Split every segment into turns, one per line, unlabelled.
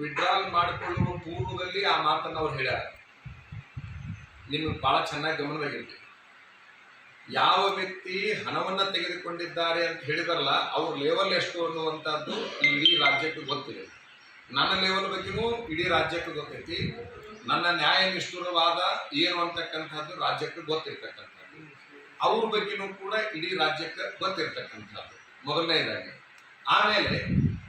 Withdrawal ಮಾಡಿಕೊಳ್ಳುವ ಪೂರ್ವದಲ್ಲಿ ಆ ಮಾತನ್ನು ಅವ್ರು ಹೇಳ್ಯಾರ. ನಿಮ್ಗೆ ಬಹಳ ಚೆನ್ನಾಗಿ ಗಮನವಾಗಿರ್ತೀವಿ ಯಾವ ವ್ಯಕ್ತಿ ಹಣವನ್ನ ತೆಗೆದುಕೊಂಡಿದ್ದಾರೆ ಅಂತ ಹೇಳಿದಾರಲ್ಲ, ಅವ್ರ ಲೆವೆಲ್ ಎಷ್ಟು ಅನ್ನುವಂಥದ್ದು ಈ ಇಡೀ ರಾಜ್ಯಕ್ಕೆ ಗೊತ್ತಿದೆ. ನನ್ನ ಲೆವೆಲ್ ಬಗ್ಗೆನೂ ಇಡೀ ರಾಜ್ಯಕ್ಕೆ ಗೊತ್ತೈತಿ. ನನ್ನ ನ್ಯಾಯ ನಿಷ್ಠುರವಾದ ಏನು ಅಂತಕ್ಕಂಥದ್ದು ರಾಜ್ಯಕ್ಕೆ ಗೊತ್ತಿರ್ತಕ್ಕಂಥದ್ದು. ಅವ್ರ ಬಗ್ಗೆನೂ ಕೂಡ ಇಡೀ ರಾಜ್ಯಕ್ಕೆ ಗೊತ್ತಿರ್ತಕ್ಕಂಥದ್ದು. ಮೊದಲನೇದಾಗಿ. ಆಮೇಲೆ,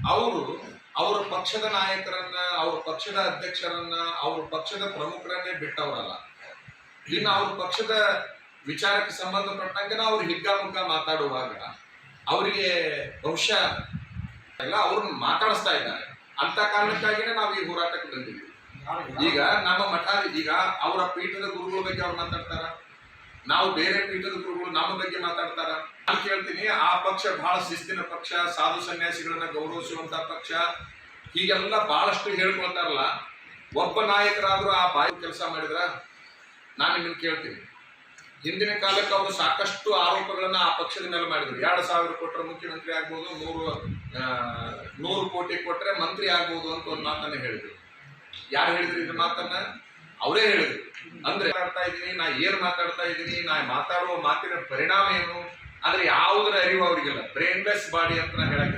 ಅವರು ಅವರ ಪಕ್ಷದ ನಾಯಕರನ್ನ, ಅವ್ರ ಪಕ್ಷದ ಅಧ್ಯಕ್ಷರನ್ನ, ಅವ್ರ ಪಕ್ಷದ ಪ್ರಮುಖರನ್ನೇ ಬಿಟ್ಟವರಲ್ಲ. ಇನ್ನು ಅವ್ರ ಪಕ್ಷದ ವಿಚಾರಕ್ಕೆ ಸಂಬಂಧಪಟ್ಟಂಗೆ ಅವ್ರು ಹಿಗ್ಗಾಮುಗ್ಗ ಮಾತಾಡುವಾಗ ಅವರಿಗೆ ಬಹುಶಃ ಎಲ್ಲ ಅವ್ರನ್ನ ಮಾತಾಡಿಸ್ತಾ ಇದ್ದಾರೆ. ಅಂತ ಕಾರಣಕ್ಕಾಗಿನೇ ನಾವು ಈ ಹೋರಾಟಕ್ಕೆ ಬಂದಿದ್ದೀವಿ. ಈಗ ನಮ್ಮ ಮಠ ಈಗ ಅವರ ಪೀಠದ ಗುರುಗಳ ಬಗ್ಗೆ ಅವ್ರು ಮಾತಾಡ್ತಾರ? ನಾವು ಬೇರೆ ಪೀಠದ ಗುರುಗಳು ನಮ್ಮ ಬಗ್ಗೆ ಮಾತಾಡ್ತಾರ. ನಾನು ಕೇಳ್ತೀನಿ, ಆ ಪಕ್ಷ ಬಹಳ ಶಿಸ್ತಿನ ಪಕ್ಷ, ಸಾಧು ಸನ್ಯಾಸಿಗಳನ್ನ ಗೌರವಿಸುವಂತ ಪಕ್ಷ. ಹೀಗೆಲ್ಲ ಬಹಳಷ್ಟು ಹೇಳ್ಕೊಳ್ತಾರಲ್ಲ. ಒಬ್ಬ ನಾಯಕರಾದ್ರೂ ಆ ಬಾಯಿ ಕೆಲಸ ಮಾಡಿದ್ರ? ನಾನು ನಿಮ್ಗೆ ಕೇಳ್ತೀನಿ. ಹಿಂದಿನ ಕಾಲಕ್ಕೆ ಅವರು ಸಾಕಷ್ಟು ಆರೋಪಗಳನ್ನ ಆ ಪಕ್ಷದ ಮೇಲೆ ಮಾಡಿದ್ರು. ಎರಡು ಸಾವಿರ ಕೊಟ್ಟರೆ ಮುಖ್ಯಮಂತ್ರಿ ಆಗ್ಬೋದು ನೂರು ನೂರು ಕೋಟಿ ಕೊಟ್ಟರೆ ಮಂತ್ರಿ ಆಗ್ಬೋದು ಅಂತ ಒಂದು ಮಾತನ್ನ ಹೇಳಿದ್ರು. ಯಾರು ಹೇಳಿದ್ರು ಇದ್ರ ಮಾತನ್ನ? ಅವರೇ ಹೇಳಿದ್ರು. ಅಂದ್ರೆ ಮಾತಾಡ್ತಾ ಇದ್ದೀನಿ ನಾ ಏನ್ ಮಾತಾಡ್ತಾ ಇದ್ದೀನಿ ನಾ ಮಾತಾಡುವ ಮಾತಿನ ಪರಿಣಾಮ ಏನು? ಆದ್ರೆ ಯಾವುದರ ಅರಿವು ಅವರಿಗಿಲ್ಲ. ಬ್ರೈನ್ಲೆಸ್ ಬಾಡಿ ಅಂತ ನಾ ಹೇಳಕ್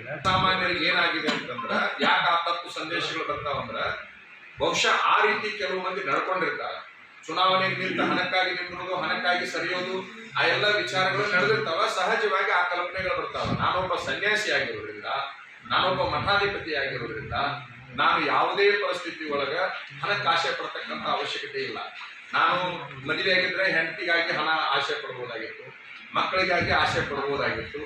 ಇದೆ.
ಸಾಮಾನ್ಯರಿಗೆ ಏನಾಗಿದೆ ಅಂತಂದ್ರ ಯಾಕೆ ಆ ತಪ್ಪು ಸಂದೇಶಗಳು ಬರ್ತಾವಂದ್ರ ಬಹುಶಃ ಆ ರೀತಿ ಕೆಲವು ಮಂದಿ ನಡ್ಕೊಂಡಿರ್ತಾರೆ. ಚುನಾವಣೆಗೆ ನಿಂತ ಹಣಕ್ಕಾಗಿ ನಿಂತಿರೋದು ಹಣಕ್ಕಾಗಿ ಸರಿಯೋದು ಆ ಎಲ್ಲ ವಿಚಾರಗಳು ನಡೆದಿರ್ತಾವ. ಸಹಜವಾಗಿ ಆ ಕಲ್ಪನೆಗಳು ಬರ್ತಾವ. ನಾನೊಬ್ಬ ಸನ್ಯಾಸಿ ಆಗಿರೋದ್ರಿಂದ ನಾನೊಬ್ಬ ಮಠಾಧಿಪತಿ ಆಗಿರೋದ್ರಿಂದ ನಾನು ಯಾವುದೇ ಪರಿಸ್ಥಿತಿ ಒಳಗ ಹಣಕ್ಕೆ ಅವಶ್ಯಕತೆ ಇಲ್ಲ. ನಾನು ಮದುವೆ ಆಗಿದ್ರೆ ಹೆಂಡತಿಗಾಗಿ ಹಣ ಆಸೆ ಪಡ್ಬೋದಾಗಿತ್ತು, ಮಕ್ಕಳಿಗಾಗಿ ಆಸೆ ಪಡ್ಬೋದಾಗಿತ್ತು,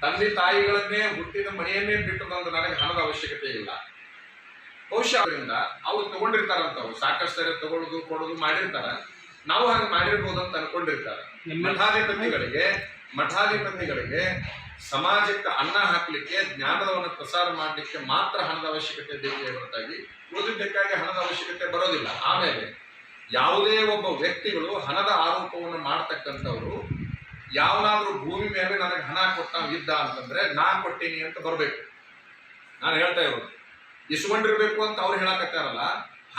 ತಂದೆ ತಾಯಿಗಳನ್ನೇ ಹುಟ್ಟಿದ ಮನೆಯನ್ನೇ ಬಿಟ್ಟು ಬಂದು ನನಗೆ ಹಣದ ಅವಶ್ಯಕತೆ ಇಲ್ಲ. ಬಹುಶಃ ಅವರಿಂದ ಅವ್ರು ತಗೊಂಡಿರ್ತಾರಂತವ್ರು, ಸಾಕಷ್ಟು ತಗೊಳ್ಳೋದು ಕೊಡೋದು ಮಾಡಿರ್ತಾರ. ನಾವು ಹಾಗೆ ಮಾಡಿರ್ಬೋದು ಅಂತ ಅನ್ಕೊಂಡಿರ್ತಾರೆ. ಮಠಾಧಿಪತಿಗಳಿಗೆ ಮಠಾಧಿಪತಿಗಳಿಗೆ ಸಮಾಜಕ್ಕೆ ಅನ್ನ ಹಾಕ್ಲಿಕ್ಕೆ ಜ್ಞಾನವನ್ನು ಪ್ರಸಾರ ಮಾಡಲಿಕ್ಕೆ ಮಾತ್ರ ಹಣದ ಅವಶ್ಯಕತೆ ಬೇಕೇ ಹೊರತಾಗಿ ಉಳಿದಿದ್ದಕ್ಕಾಗಿ ಹಣದ ಅವಶ್ಯಕತೆ ಬರೋದಿಲ್ಲ. ಆಮೇಲೆ ಯಾವುದೇ ಒಬ್ಬ ವ್ಯಕ್ತಿಗಳು ಹಣದ ಆರೋಪವನ್ನು ಮಾಡ್ತಕ್ಕಂಥವ್ರು ಯಾವನಾದ್ರೂ ಭೂಮಿ ಮೇಲೆ ನನಗೆ ಹಣ ಕೊಟ್ಟ ಇದ್ದ ಅಂತಂದ್ರೆ ನಾ ಕೊಟ್ಟೀನಿ ಅಂತ ಬರಬೇಕು. ನಾನು ಹೇಳ್ತಾ ಇರೋದು. ಇಸ್ಕೊಂಡಿರ್ಬೇಕು ಅಂತ ಅವ್ರು ಹೇಳಕತ್ತಾರಲ್ಲ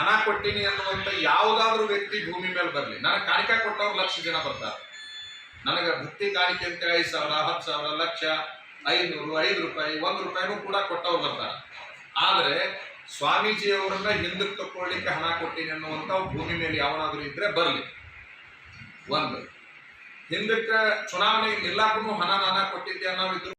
ಹಣ ಕೊಟ್ಟಿನಿ ಅನ್ನುವಂಥ ಯಾವುದಾದ್ರೂ ವ್ಯಕ್ತಿ ಭೂಮಿ ಮೇಲೆ ಬರಲಿ. ನನಗೆ ಕಾಣಿಕೆ ಕೊಟ್ಟವ್ರು ಲಕ್ಷ ಜನ ಬರ್ತಾರೆ. ನನಗೆ ಭಕ್ತಿ ಕಾಣಿಕೆ ಅಂತೇಳಿ ಐದು ಸಾವಿರ, ಹತ್ತು ಸಾವಿರ, ಲಕ್ಷ, ಐನೂರು, ಐದು ರೂಪಾಯಿ, ಒಂದು ರೂಪಾಯಿನೂ ಕೂಡ ಕೊಟ್ಟವ್ರು ಬರ್ತಾರೆ. ಆದರೆ ಸ್ವಾಮೀಜಿಯವರನ್ನ ಹಿಂದಕ್ಕೆ ತಗೊಳ್ಳಿಕ್ಕೆ ಹಣ ಕೊಟ್ಟಿನಿ ಅನ್ನುವಂಥ ಭೂಮಿ ಮೇಲೆ ಯಾವನಾದ್ರೂ ಇದ್ರೆ ಬರಲಿ. ಒಂದು. ಹಿಂದಕ್ಕೆ ಚುನಾವಣೆ ನಿಲ್ಲಾಕೂ ಹಣ ನಾನು ಕೊಟ್ಟಿದ್ದೆ ಅನ್ನೋವಿದ್ರು